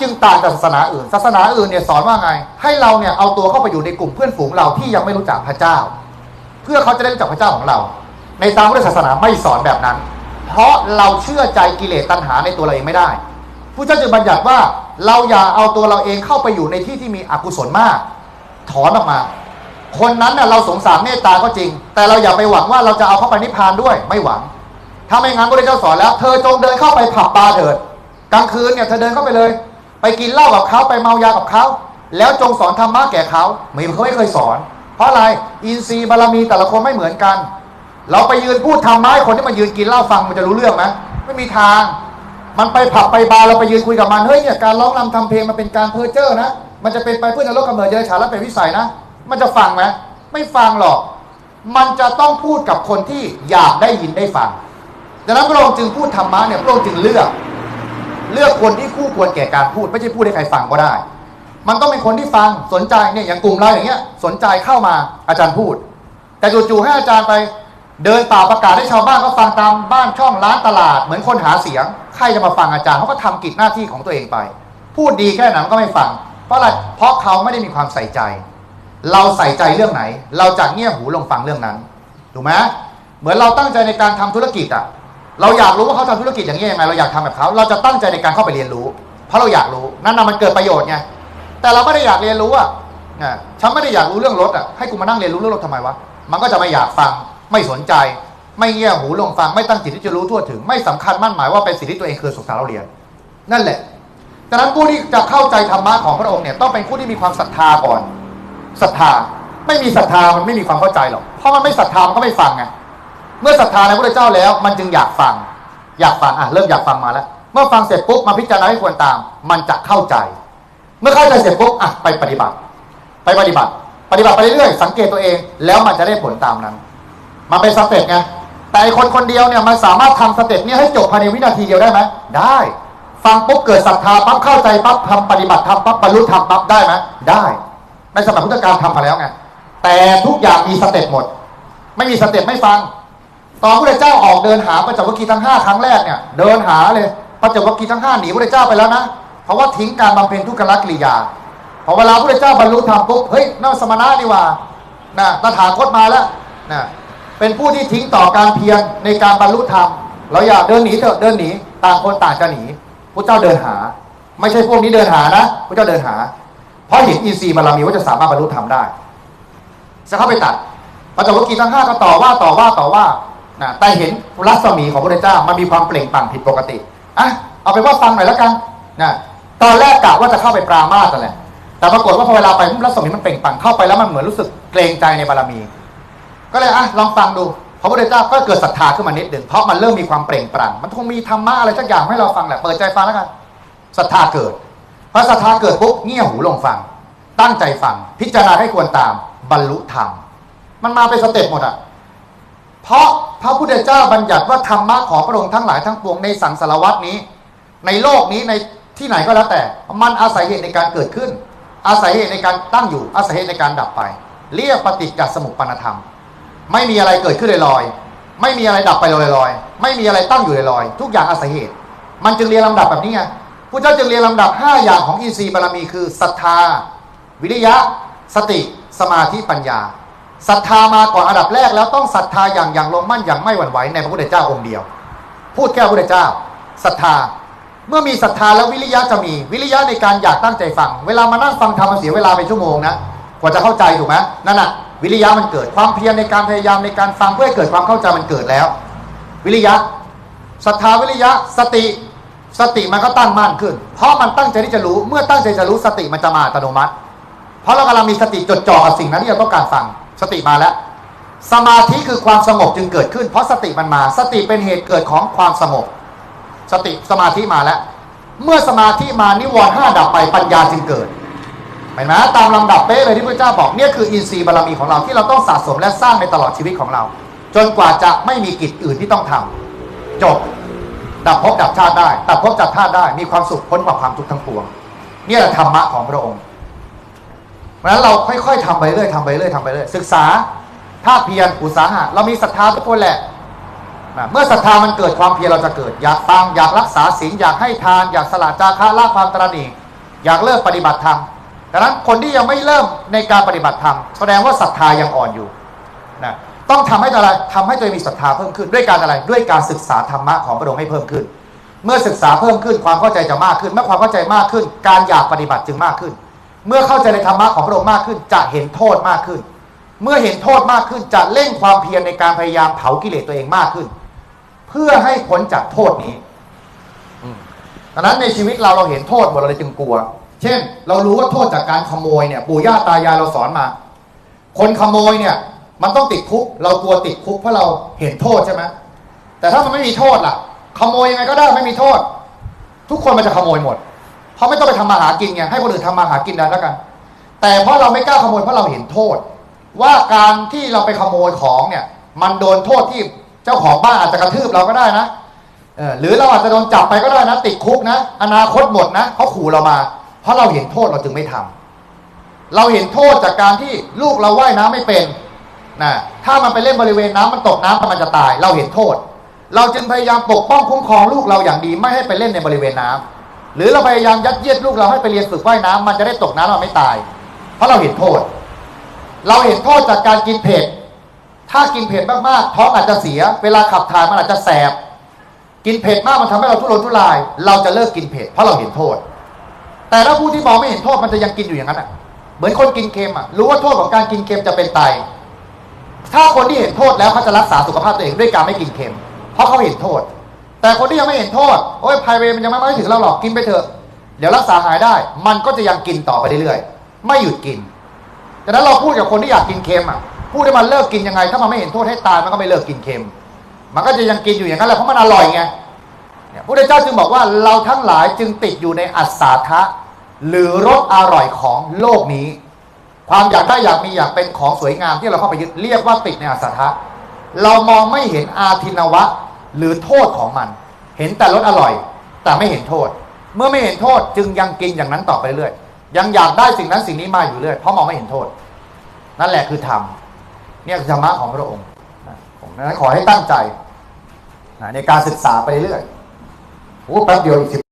จึงต่างจากศาสนาอื่น ศาสนาอื่นเนี่ยสอนว่าไง ให้เราเนี่ยเอาตัวเข้าไปอยู่ในกลุ่มเพื่อนฝูงเราที่ยังไม่รู้จักพระเจ้า เพื่อเขาจะได้รู้จักพระเจ้าของเรา ในทางพุทธศาสนาไม่สอนแบบนั้น เพราะเราเชื่อใจกิเลสตัณหาในตัวเราเองไม่ได้ผู้เจ้าจึงบัญญัติว่าเราอย่าเอาตัวเราเองเข้าไปอยู่ในที่ที่มีอกุศลมาก ถอนออกมา คนนั้นน่ะเราสงสารเมตตาก็จริง แต่เราอย่าไปหวังว่าเราจะเอาเข้าไปนิพพานด้วยไม่หวังถ้าไม่งั้นพระเจ้าสอนแล้ว เธอจงเดินเข้าไปผับบาร์เถิดกลางคืนเนี่ยเธอเดินเข้าไปเลย ไปกินเหล้ากับเขาไปเมายากับเขาแล้วจงสอนธรรมะแก่เขาไม่เขาไม่เคยสอน เพราะอะไรอินทรีย์บารมีแต่ละคนไม่เหมือนกัน เราไปยืนพูดธรรมะให้คนที่มายืนกินเหล้าฟังมันจะรู้เรื่องไหมไม่มีทาง มันไปผับไปบาร์เราไปยืนคุยกับมันเฮ้ยเนี่ยการร้องรำทำเพลงมันเป็นการเพ้อเจ้อนะ มันจะเป็นไปเพื่อนรกกำเนิดเดรัจฉาและเป็นวิสัยนะ มันจะฟังไหมไม่ฟังหรอก มันจะต้องพูดกับคนที่อยากได้ยินได้ฟังดังนั้นพระองค์จึงพูดธรรมะเนี่ยพระองค์จึงเลือก เลือกคนที่คู่ควรแก่การพูด ไม่ใช่พูดให้ใครฟังก็ได้ มันต้องเป็นคนที่ฟังสนใจเนี่ยอย่างกลุ่มเราอย่างเงี้ยสนใจเข้ามาอาจารย์พูด แต่จู่ๆให้อาจารย์ไปเดินป่าประกาศให้ชาวบ้านเขาฟังตามบ้านช่องร้านตลาด เหมือนคนหาเสียง ใครจะมาฟังอาจารย์เขาก็ทำกิจหน้าที่ของตัวเองไป พูดดีแค่นั้นก็ไม่ฟัง เพราะอะไรเพราะเขาไม่ได้มีความใส่ใจ เราใส่ใจเรื่องไหน เราจะเงี่ยหูลงฟังเรื่องนั้นถูกไหมเหมือนเราตั้งใจในการทำธุรกิจอะ เราอยากรู้ว่าเขาทำธุรกิจอย่างนี้ยังไง เราอยากทำแบบเขา เราจะตั้งใจในการเข้าไปเรียนรู้ เพราะเราอยากรู้ นั่นน่ะมันเกิดประโยชน์ไง แต่เราไม่ได้อยากเรียนรู้อะอะฉันไม่ได้อยากรู้เรื่องรถอะ ให้กูมานั่งเรียนรู้เรื่องรถทำไมวะ มันก็จะไม่อยากฟัง ไม่สนใจ ไม่เงี่ยหูลงฟัง ไม่ตั้งจิตที่จะรู้ทั่วถึง ไม่สำคัญมั่นหมายว่าเป็นสิ่งที่ตัวเองเคยศึกษาเราเรียน นั่นแหละดังนั้นผู้ที่จะเข้าใจธรรมะของพระองค์เนี่ยต้องเป็นผู้ที่มีความศรัทธาก่อน ศรัทธา ไม่มีศรัทธามันไม่มีความเข้าใจหรอก เพราะมันไม่ศรัทธามันก็ไม่ฟังไง เมื่อศรัทธาในพระเจ้าแล้ว มันจึงอยากฟัง อยากฟังอะเริ่มอยากฟังมาแล้ว เมื่อฟังเสร็จปุ๊บมาพิจารณาให้ควรตาม มันจะเข้าใจ เมื่อเข้าใจเสร็จปุ๊บอะไปปฏิบัติ ไปปฏิบัติ ปฏิบัติไปเรื่อยๆสังเกตตัวเองแล้วมันจะได้ผลตามนั้น มันเป็นสเต็ปไงแต่คนคนเดียวเนี่ยมันสามารถทำสเต็ปนี้ให้จบภายในวินาทีเดียวได้ไหมได้ฟังปุ๊บเกิดศรัทธาปั๊บเข้าใจปั๊บทำปฏิบัติทำปั๊บบรรลุธรรมปั๊บได้ไหมได้ในสมัยพุทธกาลทำมาแล้วไงแต่ทุกอย่างมีสเต็ปหมด ไม่มีสเต็ปไม่ฟัง ตอนพระเจ้าออกเดินหาปัจจวัคคีย์ทั้งห้าครั้งแรกเนี่ยเดินหาเลยปัจจวัคคีย์ทั้งห้าหนีพระเจ้าไปแล้วนะเพราะว่าทิ้งการบำเพ็ญทุกขลักกิริยาพอเวลาพระเจ้าบรรลุธรรมปุ๊บเฮ้ยนั่นสมณะนี่ว่านะตถาคตมาแล้วนะเป็นผู้ที่ทิ้งต่อการเพียรในการบรรลุธรรมเราอย่าเดินหนีเถอะเดินหนีต่างคนต่างจะหนีพระเจ้าเดินหา ไม่ใช่พวกนี้เดินหานะพระเจ้าเดินหา เพราะเห็นอินทรีย์บารมีว่าจะสามารถบรรลุธรรมได้จะเข้าไปตัดปัจจวัคคีย์ทั้งห้าก็ต่อว่าต่อว่าต่อว่า นะแต่เห็นรัศมีของพระเจ้ามันมีความเปล่งปลั่งผิดปกติอะเอาไปว่าฟังหน่อยแล้วกันนะตอนแรกกะว่าจะเข้าไปปรามาสนั่แหละแต่ปรากฏว่าพอเวลาไปรัศมีมันเปล่งปลั่งเข้าไปแล้วมันเหมือนรู้สึกเกรงใจในบารมี ก็เลยอะลองฟังดูพระพุทธเจ้าก็เกิดศรัทธาขึ้นมานิดหนึ่งเพราะมันเริ่มมีความเปล่งปลั่งมันคงมีธรรมะอะไรสักอย่างให้เราฟังแหละเปิดใจฟังแล้วกันศรัทธาเกิดพอศรัทธาเกิดปุ๊บเงี่ยหูลงฟัง ตั้งใจฟัง พิจารณาให้ควรตามบรรลุธรรมมันมาเป็นสเต็ปหมดอะ เพราะพระพุทธเจ้าบัญญัติว่าธรรมะของพระองค์ทั้งหลายทั้งปวงในสังสารวัตนี้ ในโลกนี้ในที่ไหนก็แล้วแต่ มันอาศัยเหตุในการเกิดขึ้น อาศัยเหตุในการตั้งอยู่ อาศัยเหตุในการดับไป เรียกปฏิจจสมุปปนธรรม ไม่มีอะไรเกิดขึ้นลอยๆไม่มีอะไรดับไปลอยๆไม่มีอะไรตั้งอยู่ลอยๆทุกอย่างอาศัยเหตุ มันจึงเรียงลำดับแบบนี้ไงพระเจ้าจึงเรียงลำดับ 5 อย่างของอินทรีย์บารมีคือศรัทธา วิริยะ สติ สมาธิปัญญา ศรัทธามาก่อนอันดับแรกแล้วต้องศรัทธาอย่างอย่างลงมั่นอย่างไม่หวั่นไหวในพระพุทธเจ้าองค์เดียว พูดแค่พระพุทธเจ้าศรัทธา เมื่อมีศรัทธาแล้ววิริยะจะมีวิริยะในการอยากตั้งใจฟัง เวลามานั่งฟังธรรมมันเสียเวลาเป็นชั่วโมงนะกว่าจะเข้าใจถูกไหมนั่นน่ะ วิริยะมันเกิดความเพียรในการพยายามในการฟังเพื่อให้เกิดความเข้าใจมันเกิดแล้ว วิริยะศรัทธาวิริยะสติสติมันก็ตั้งมั่นขึ้น เพราะมันตั้งใจที่จะรู้ เมื่อตั้งใจจะรู้สติมันจะมาอัตโนมัติ เพราะเรากำลังมีสติจดจ่อกับสิ่งนั้นที่เราต้องการฟัง สติมาแล้ว สมาธิคือความสงบจึงเกิดขึ้น เพราะสติมันมา สติเป็นเหตุเกิดของความสงบ สติสมาธิมาแล้ว เมื่อสมาธิมานิวรณ์ห้าดับไปปัญญาจึงเกิดเห็นไหมตามลำดับเป๊ะเลยที่พระเจ้าบอกเนี่ยคืออินทรีย์บารมีของเราที่เราต้องสะสมและสร้างในตลอดชีวิตของเรา จนกว่าจะไม่มีกิจอื่นที่ต้องทำจบดับภพดับชาติได้ดับภพดับชาติได้มีความสุขพ้นจากความทุกข์ทั้งปวง เนี่ยแหละธรรมะของพระองค์ ราะฉะนั้นเราค่อยๆทำไปเรื่อยทำไปเรื่อยทำไปเรื่อยศึกษาภาคเพียรอุตสาหะเรามีศรัทธาทุกคนแหละนะเมื่อศรัทธามันเกิดความเพียรเราจะเกิด อยากฟังอยากรักษาศีลอยากให้ทาน อยากสละจาคะละความตระหนี่อยากเลิกปฏิบัติธรรมดังนั้นคนที่ยังไม่เริ่มในการปฏิบัติธรรมแสดงว่าศรัทธายังอ่อนอยู่นะต้องทำให้อะไรทำให้ตัวเองมีศรัทธาเพิ่มขึ้นด้วยการอะไรด้วยการศึกษาธรรมะของพระองค์ให้เพิ่มขึ้น เมื่อศึกษาเพิ่มขึ้นความเข้าใจจะมากขึ้น เมื่อความเข้าใจมากขึ้น การอยากปฏิบัติจึงมากขึ้น เมื่อเข้าใจในธรรมะของพระองค์มากขึ้น จะเห็นโทษมากขึ้น เมื่อเห็นโทษมากขึ้นจะเร่งความเพียรในการพยายามเผากิเลสตัวเองมากขึ้น เพื่อให้พ้นจากโทษนี้ดังนั้นในชีวิตเราเราเห็นโทษหมดเราเลยจึงกลัว เช่น เรารู้ว่าโทษจากการขโมยเนี่ยปู่ย่าตายายเราสอนมา คนขโมยเนี่ยมันต้องติดคุก เรากลัวติดคุกเพราะเราเห็นโทษใช่ไหมแต่ถ้ามันไม่มีโทษล่ะ ขโมยยังไงก็ได้ไม่มีโทษ ทุกคนมันจะขโมยหมด เพราะไม่ต้องไปทำมาหากินไงให้คนอื่นทำมาหากินได้แล้วกัน แต่เพราะเราไม่กล้าขโมยเพราะเราเห็นโทษ ว่าการที่เราไปขโมยของเนี่ย มันโดนโทษที่เจ้าของบ้านอาจจะกระทืบเราก็ได้นะเออหรือเราอาจจะโดนจับไปก็ได้นะ ติดคุกนะ อนาคตหมดนะเขาขู่เรามา เพราะเราเห็นโทษเราจึงไม่ทำเราเห็นโทษจากการที่ลูกเราว่ายน้ำไม่เป็นนะถ้ามันไปเล่นบริเวณน้ำมันตกน้ำมันจะตาย เราเห็นโทษ เราจึงพยายามปกป้องคุ้มครองลูกเราอย่างดีไม่ให้ไปเล่นในบริเวณน้ำ หรือเราพยายามยัดเยียดลูกเราให้ไปเรียนฝึกว่ายน้ำมันจะได้ตกน้ำเราไม่ตาย เพราะเราเห็นโทษ เราเห็นโทษจากการกินเผ็ดถ้ากินเผ็ดมากๆท้องอาจจะเสีย เวลาขับถ่ายมันอาจจะแสบ กินเผ็ดมากมันทำให้เราทุรนทุราย เราจะเลิกกินเผ็ดเพราะเราเห็นโทษ แต่ถ้าผู้ที่มองไม่เห็นโทษมันจะยังกินอยู่อย่างนั้นอะเหมือนคนกินเค็มอะรู้ว่าโทษของการกินเค็มจะเป็นไตถ้าคนที่เห็นโทษแล้วเขาจะรักษาสุขภาพตัวเองด้วยการไม่กินเค็ม เพราะเขาเห็นโทษ แต่คนที่ยังไม่เห็นโทษโอ้ยไพเวมันยังไม่มาถึงเราหรอกกินไปเถอะ เดี๋ยวรักษาหายได้ มันก็จะยังกินต่อไปเรื่อยๆไม่หยุดกินดังนั้นเราพูดกับคนที่อยากกินเค็มอะพูดให้มันเลิกกินยังไง ถ้ามันไม่เห็นโทษให้ตายมันก็ไม่เลิกกินเค็ม มันก็จะยังกินอยู่อย่างนั้นแหละเพราะมันอร่อยไงเนี่ยพระพุทธเจ้าจึงบอกว่าเราทั้งหลายจึงติดอยู่ในอัศาทะหรือรสอร่อยของโลกนี้ ความอยากได้อยากมีอยากเป็นของสวยงามที่เราเข้าไปยึดเรียกว่าติดในอัศทะเรามองไม่เห็นอาทินวะ หรือโทษของมัน เห็นแต่รสอร่อย แต่ไม่เห็นโทษ เมื่อไม่เห็นโทษจึงยังกินอย่างนั้นต่อไปเรื่อยยังอยากได้สิ่งนั้นสิ่งนี้มาอยู่เรื่อยเพราะมองไม่เห็นโทษ นั่นแหละคือธรรมเนี่ยคือธรรมะของพระองค์นะผมนั้นขอให้ตั้งใจในการศึกษาไปเรื่อยโอ้แป๊บเดียวอีกสิ